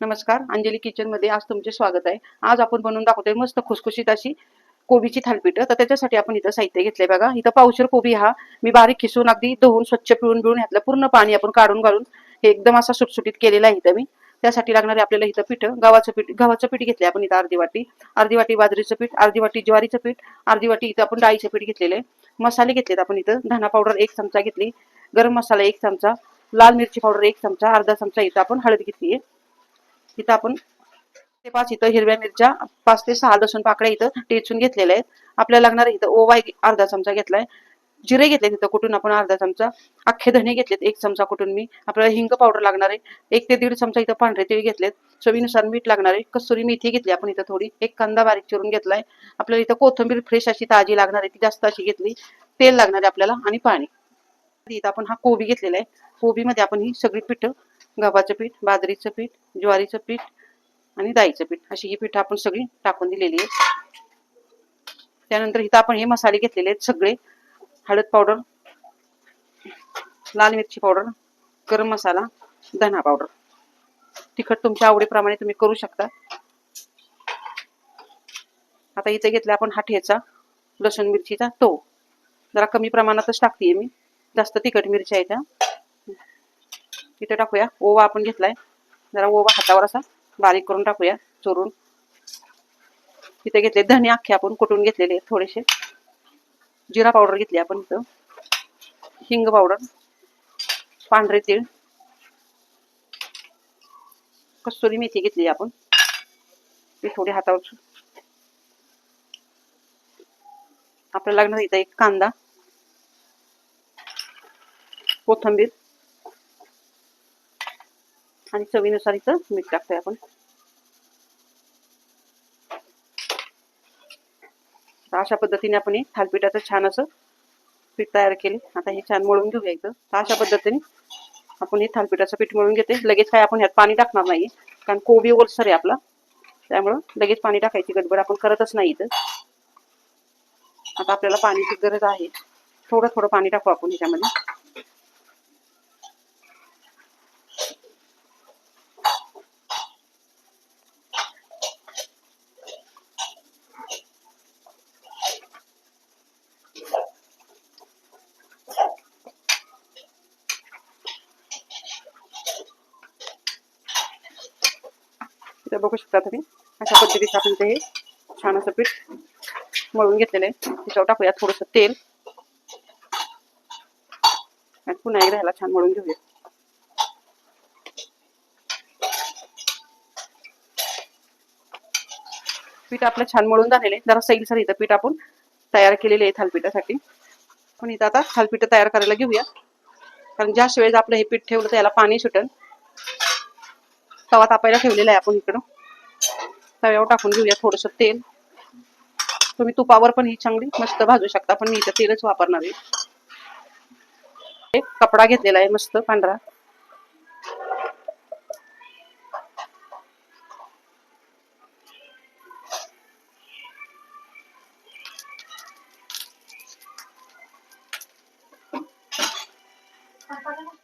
नमस्कार अंजली किचनमध्ये आज तुमचे स्वागत आहे. आज आपण बनवून दाखवतोय मस्त खुसखुशीत अशी कोबीची थालपीठ. तर त्याच्यासाठी आपण इथं साहित्य घेतलंय बघा. इथं पावशर कोबी हा. मी बारीक खिसून अगदी धुवून स्वच्छ पिळून पिळून ह्यातलं पूर्ण पाणी आपण काढून घालून हे एकदम असा सुटसुटीत केलेला आहे इथं मी. त्यासाठी लागणारे आपल्याला इथं पीठ गव्हाचं पीठ गव्हाचं पीठ घेतलंय आपण इथं अर्धी वाटी. अर्धी वाटी बाजरीचं पीठ अर्धी वाटी ज्वारीचं पीठ अर्धी वाटी इथं आपण डाळीचं पीठ घेतलेलं आहे. मसाले घेतलेत आपण इथं. धना पावडर एक चमचा घेतली. गरम मसाला एक चमचा. लाल मिरची पावडर एक चमचा अर्धा चमचा इथं आपण हळद घेतली इथं आपण ते पाच इथं हिरव्या मिरच्या पाच ते सहा लसूण पाकळ्या इथं टेचून घेतलेल्या आहेत. आपल्याला लागणार इथं ओवा अर्धा चमचा घेतलाय. जिरे घेतले तिथं कुठून आपण अर्धा चमचा. अख्खे धने घेतलेत एक चमचा कुठून मी. आपल्याला हिंग पावडर लागणार आहे. एक ते दीड चमचा इथं पांढरे तीळ घेतलेत. चवीनुसार मीठ लागणार आहे. कसुरी मेथी घेतली आपण इथं थोडी. एक कांदा बारीक चिरून घेतलाय. आपल्याला इथं कोथिंबीर फ्रेश अशी ताजी लागणार आहे. ती जास्त अशी घेतली. तेल लागणार आहे आपल्याला आणि पाणी. इथं आपण हा कोबी घेतलेला आहे. कोबीमध्ये आपण ही सगळी पीठ गव्हाचं पीठ बाजरीचं पीठ ज्वारीचं पीठ आणि दाईचं पीठ अशी ही पीठ आपण सगळी टाकून दिलेली आहे त्यानंतर इथं आपण हे मसाले घेतलेले आहेत सगळे. हळद पावडर लाल मिरची पावडर गरम मसाला धना पावडर. तिखट तुमच्या आवडीप्रमाणे तुम्ही करू शकता. आता इथे घेतला आपण हा ठेचा लसूण मिरचीचा तो जरा कमी प्रमाणातच टाकते मी. जास्त तिखट मिरच्या आहे त्या इथे टाकूया. ओवा आपण घेतलाय. जरा ओवा हातावर असा बारीक करून टाकूया चोरून. इथे घेतले धने अख्खे आपण कुटून घेतलेले थोडेसे. जिरा पावडर घेतली आपण इथं. हिंग पावडर. पांढरे तीळ. कस्तुरी मेथी घेतली आपण. ती थोडी हातावर. आपल्याला लागणार इथं एक कांदा. कोथंबीर. आणि चवीनुसार इथं मीठ टाकतोय आपण. तर अशा पद्धतीने आपण हे थालपीठाचं छान असं पीठ तयार केले. आता हे छान मळून घेऊया इथं. तर अशा पद्धतीने आपण हे थालपीठाचं पीठ मळून घेते लगेच काय आपण ह्यात पाणी टाकणार नाही कारण कोबी ओलसर आहे आपला. त्यामुळं लगेच पाणी टाकायची गडबड आपण करतच नाही इथं. आता आपल्याला पाण्याची गरज आहे. थोडं थोडं पाणी टाकू आपण ह्याच्यामध्ये. इथे बघू शकता तुम्ही. अशा पद्धतीचं आपण इथे हे छान असं पीठ मळून घेतलेलं आहे. त्याच्यावर टाकूया थोडस तेल. आणि पुन्हा एकदा ह्याला छान मळून घेऊया. पीठ आपलं छान मळून झालेलं आहे. जरा सैलसर इथं पीठ आपण तयार केलेले आहे थालपीठासाठी. पण इथं आता थालपीठ तयार करायला घेऊया. कारण ज्या वेळेस आपलं हे पीठ ठेवलं तर याला पाणी सुटेल तवा तापायला ठेवलेला आहे आपण इकडं. तव्यावर टाकून घेऊया थोडस तेल. तुम्ही तुपावर पण ही चांगली मस्त भाजू शकता. पण मी इथं तेलच वापरणार आहे. एक कपडा घेतलेला आहे मस्त पांढरा.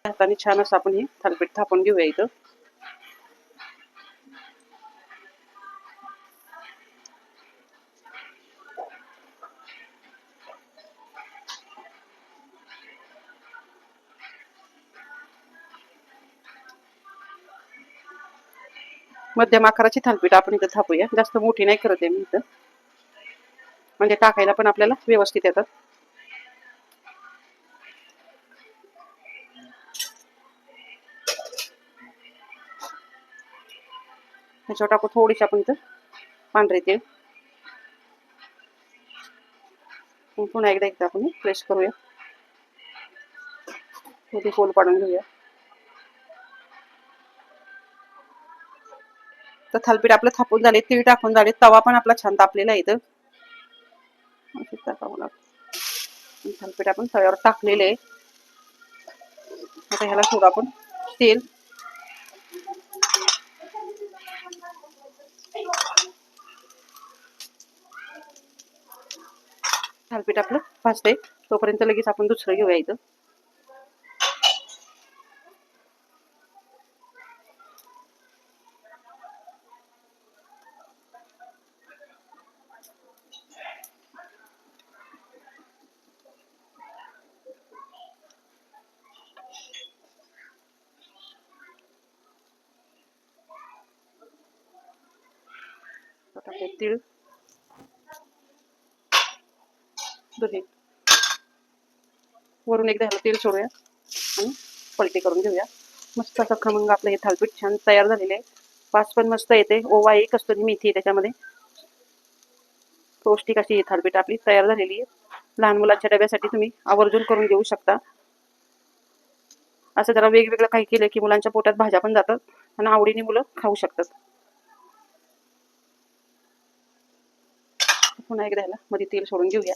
हाताने छान असं आपण हे थालपीठ थापून घेऊया इथं. मध्यम आकाराची थालपीठ आपण इथं थापूया. जास्त मोठी नाही करत आहे मी इथं. म्हणजे टाकायला पण आपल्याला व्यवस्थित येतात. त्याच्यावर टाकू थोडीशी आपण इथं पांढरे तेल. पुन्हा एकदा एकदा आपण प्रेस करूया. थोडी फोल पाडून घेऊया. तर थालपीठ आपलं थापून झाले तीळ टाकून झाले तवा पण आपला छान तापलेला इथं. थालपीठ आपण तव्यावर टाकलेले आहे. आता ह्याला थोडं आपण तेल. थालपीठ आपलं भाजते तोपर्यंत लगेच आपण दुसरं घेऊया इथं. आता तीळ दोन्ही. वरून एकदा ह्याला तेल सोडूया आणि पलटी करून घेऊया. मस्त असं खमंग आपलं हे थालपीठ छान तयार झालेले आहे. वास पण मस्त येते. ओवा एक कस्तुरी मेथी त्याच्यामध्ये. पौष्टिक अशी ही थालपीठ आपली तयार झालेली आहे. लहान मुलांच्या डब्यासाठी तुम्ही आवर्जून करून घेऊ शकता. असं जरा वेगवेगळं काही केलं की मुलांच्या पोटात भाज्या पण जातात आणि आवडीने मुलं खाऊ शकतात. पुन्हा एकदा ह्याला मध्ये तेल सोडून घेऊया.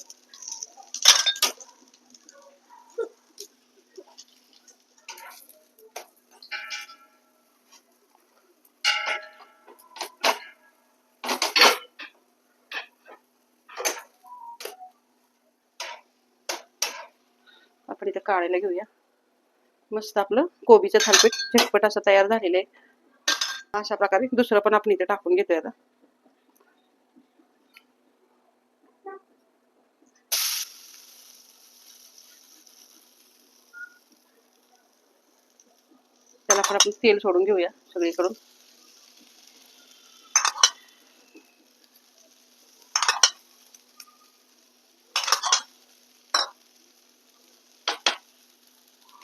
आपण इथं काढायला घेऊया. मस्त आपलं कोबीचं थालपीठ झटपट असं तयार झालेलं आहे. अशा प्रकारे दुसरं पण आपण इथे टाकून घेतोय आता. त्याला पण आपण तेल सोडून घेऊया सगळीकडून.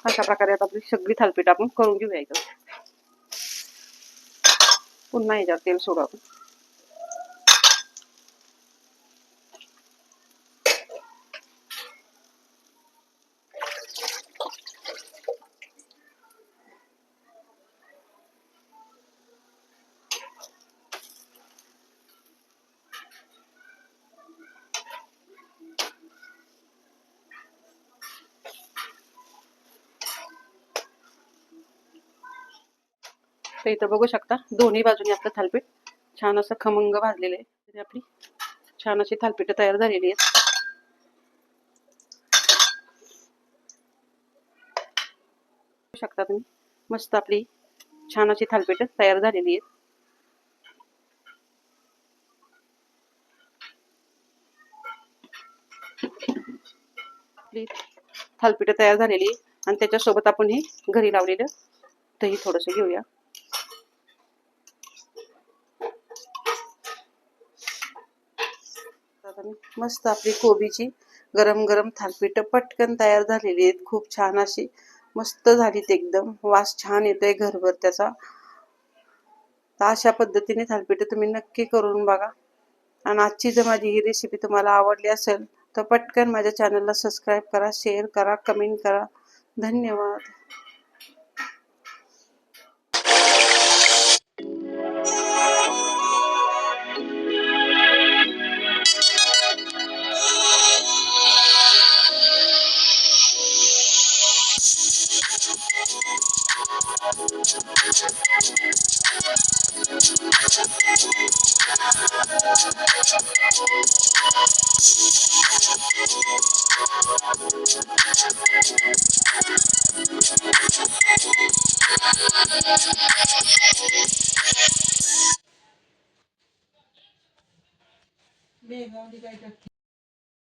अशा प्रकारे आता आपली सगळी थालपीठ आपण करून घेऊया पुन्हा याच्यावर तेल सोडू आपण. तर इथं बघू शकता दोन्ही बाजूनी आपलं थालपीठ. छान असं खमंग भाजलेलं आहे. तरी आपली छान अशी थालपीठ तयार झालेली आहेत. बघू शकता तुम्ही मस्त आपली छान अशी थालपीठ तयार झालेली आहेत. आपली थालपीठ तयार झालेली आणि त्याच्यासोबत आपण हे घरी लावलेलं दही थोडस घेऊया. आता आणि मस्त आपली कोबीची गरम गरम थालपीठ पटकन तयार झालेली आहेत. खूप छान अशी मस्त झालीत एकदम. वास छान येतोय घरभर त्याचा. तर अशा पद्धतीने थालपीठ तुम्ही नक्की करून बघा. आणि आजची जर माझी ही रेसिपी तुम्हाला आवडली असेल तर पटकन माझ्या चॅनलला सबस्क्राईब करा शेअर करा कमेंट करा. धन्यवाद. Bem, vamos ligar aqui.